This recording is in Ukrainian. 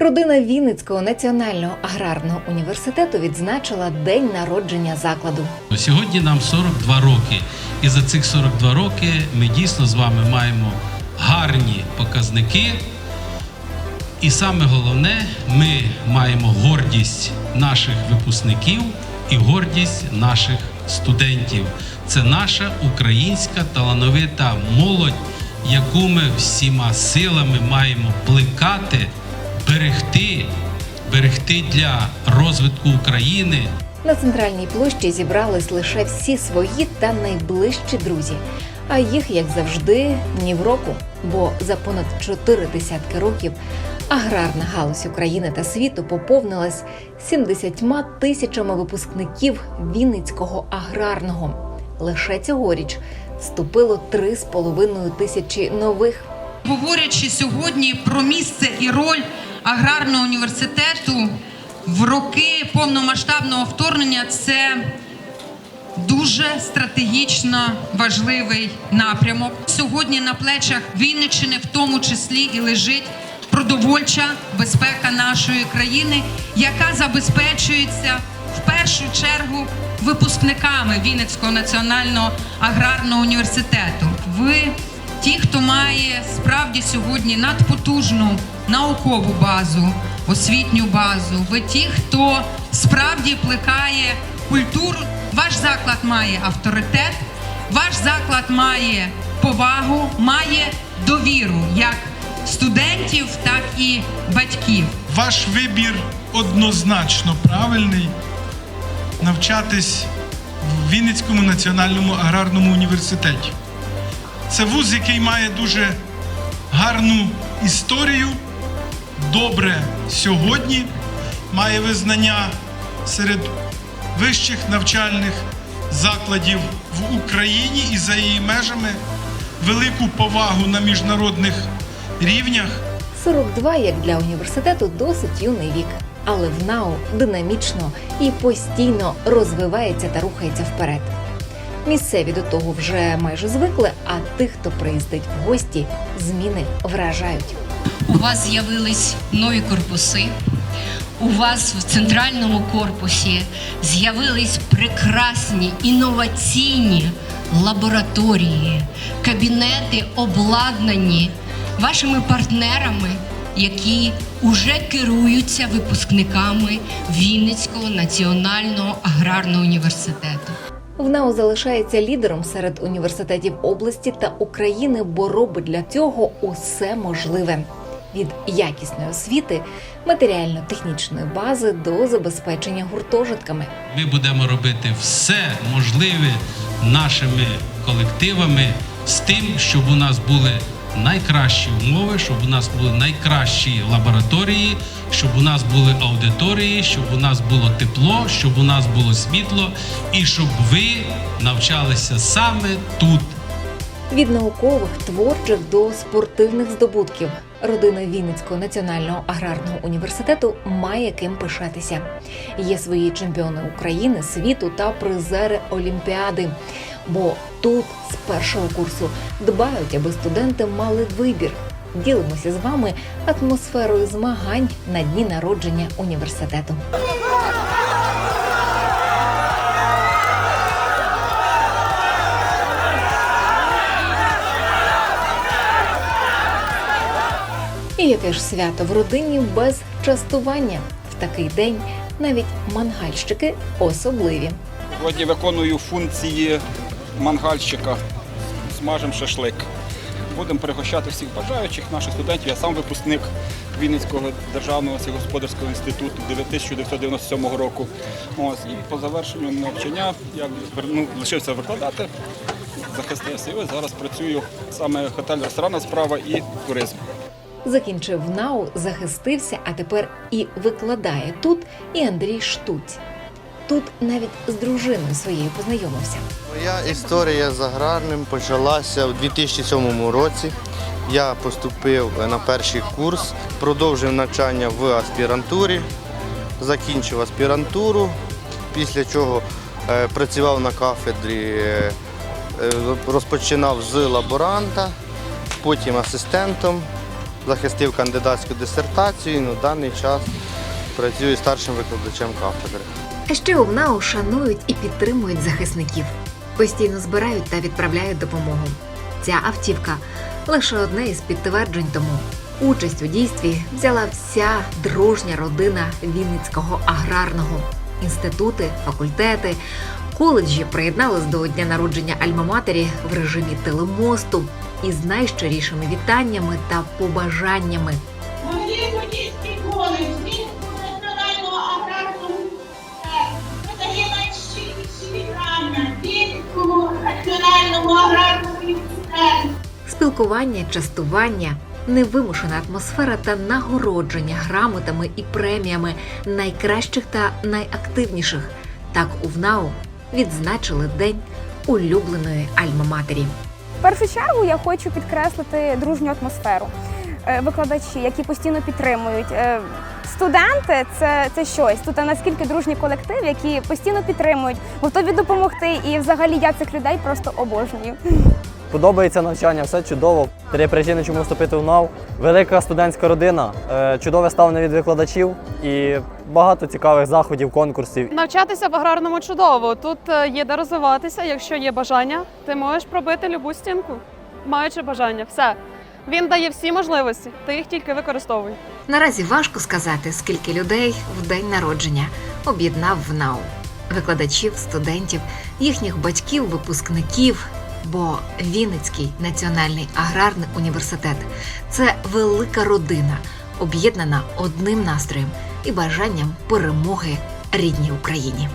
Родина Вінницького національного аграрного університету відзначила день народження закладу. Сьогодні нам 42 роки, і за цих 42 роки ми дійсно з вами маємо гарні показники. І саме головне, ми маємо гордість наших випускників і гордість наших студентів. Це наша українська талановита молодь, яку ми всіма силами маємо плекати, берегти, берегти для розвитку України. На центральній площі зібрались лише всі свої та найближчі друзі. А їх, як завжди, ні в року, бо за понад чотири десятки років аграрна галузь України та світу поповнилась 70 тисячами випускників Вінницького аграрного. Лише цьогоріч вступило 3,5 тисячі нових Говорячи сьогодні про місце і роль аграрного університету в роки повномасштабного вторгнення, це дуже стратегічно важливий напрямок. Сьогодні на плечах Вінниччини в тому числі і лежить продовольча безпека нашої країни, яка забезпечується в першу чергу випускниками Вінницького національного аграрного університету. Ви ті, хто має справді сьогодні надпотужну наукову базу, освітню базу, ви ті, хто справді плекає культуру. Ваш заклад має авторитет, ваш заклад має повагу, має довіру як студентів, так і батьків. Ваш вибір однозначно правильний навчатись в Вінницькому національному аграрному університеті. Це вуз, який має дуже гарну історію, добре сьогодні, має визнання серед вищих навчальних закладів в Україні і за її межами, велику повагу на міжнародних рівнях. 42, як для університету, досить юний вік, але в НАУ динамічно і постійно розвивається та рухається вперед. Місцеві до того вже майже звикли, а тих, хто приїздить в гості, зміни вражають. У вас з'явились нові корпуси. У вас в центральному корпусі з'явились прекрасні інноваційні лабораторії, кабінети обладнані вашими партнерами, які уже керуються випускниками Вінницького національного аграрного університету. В НАУ залишається лідером серед університетів області та України, бо робить для цього усе можливе. Від якісної освіти, матеріально-технічної бази до забезпечення гуртожитками. Ми будемо робити все можливе нашими колективами з тим, щоб у нас були найкращі умови, щоб у нас були найкращі лабораторії, щоб у нас були аудиторії, щоб у нас було тепло, щоб у нас було світло, і щоб ви навчалися саме тут. Від наукових, творчих до спортивних здобутків родина Вінницького національного аграрного університету має ким пишатися. Є свої чемпіони України, світу та призери Олімпіади. Бо тут з першого курсу дбають, аби студенти мали вибір. Ділимося з вами атмосферою змагань на дні народження університету. І яке ж свято в родині без частування в такий день навіть мангальщики особливі. Сьогодні виконую функції мангальщика. Смажемо шашлик. Будемо пригощати всіх бажаючих наших студентів. Я сам випускник Вінницького державного сільськогосподарського інституту 1997 року. Ось, і по завершенню навчання я верну, лишився викладати, захистився. І ось зараз працюю саме готель-ресторанна справа і туризм. Закінчив НАУ, захистився, а тепер і викладає тут і Андрій Штуць. Тут навіть з дружиною своєю познайомився. Моя історія з аграрним почалася у 2007 році. Я поступив на перший курс, продовжив навчання в аспірантурі, закінчив аспірантуру, після чого е, працював на кафедрі, е, е, розпочинав з лаборанта, потім асистентом захистив кандидатську дисертацію на даний час працюю старшим викладачем кафедри. А ще у ВНАУ шанують і підтримують захисників, постійно збирають та відправляють допомогу. Ця автівка лише одне із підтверджень тому. Участь у дійстві взяла вся дружня родина Вінницького аграрного. Інститути, факультети, коледжі приєднались до дня народження Альма-Матері в режимі телемосту із найщирішими вітаннями та побажаннями. Подільський коледж, Вінницького національного аграрного видає найщиріші вітання Вінницькому національному аграрному університету. Спілкування, частування, невимушена атмосфера та нагородження грамотами і преміями найкращих та найактивніших. Так у ВНАУ відзначили день улюбленої Альма-Матері. В першу чергу я хочу підкреслити дружню атмосферу. Е, Викладачі, які постійно підтримують. Е, Студенти це, це щось. Тут наскільки дружній колектив, які постійно підтримують, готові допомогти. І взагалі я цих людей просто обожнюю. Подобається навчання, все чудово. Три причини, чому вступити в НАУ. Велика студентська родина, е, чудове ставлення від викладачів і багато цікавих заходів, конкурсів. Навчатися в аграрному чудово. Тут е, є де розвиватися. Якщо є бажання, ти можеш пробити любу стінку, маючи бажання. Все. Він дає всі можливості, ти їх тільки використовуй. Наразі важко сказати, скільки людей в день народження об'єднав ВНАУ. Викладачів, студентів, їхніх батьків, випускників. Бо Вінницький національний аграрний університет це велика родина, об'єднана одним настроєм і бажанням перемоги рідній Україні.